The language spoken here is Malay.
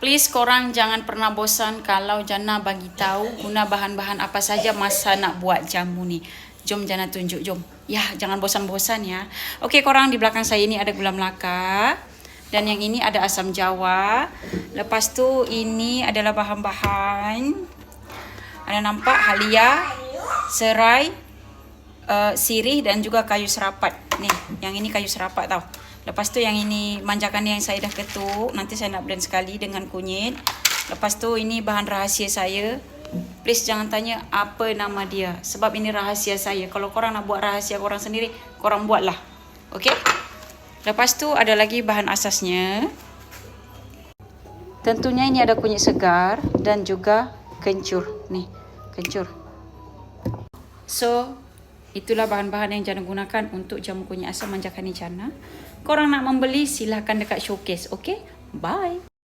Please korang jangan pernah bosan kalau Jana bagi tahu guna bahan-bahan apa saja masa nak buat jamu ni. Jom Jana tunjuk, jom. Ya, jangan bosan-bosan ya. Okey korang di belakang saya ni ada gula melaka dan yang ini ada asam jawa. Lepas tu ini adalah bahan-bahan ada nampak halia, serai, uh, sirih dan juga kayu serapat. Ni, yang ini kayu serapat tau. Lepas tu yang ini manjakan yang saya dah ketuk. Nanti saya nak blend sekali dengan kunyit. Lepas tu ini bahan rahasia saya. Please jangan tanya apa nama dia. Sebab ini rahasia saya. Kalau korang nak buat rahasia korang sendiri, korang buatlah. Okay? Lepas tu ada lagi bahan asasnya. Tentunya ini ada kunyit segar dan juga kencur. Nih, kencur. So, itulah bahan-bahan yang Jana gunakan untuk jamu kunyit asam manjakan ni Jana. Korang nak membeli silahkan dekat showcase, okay? Bye.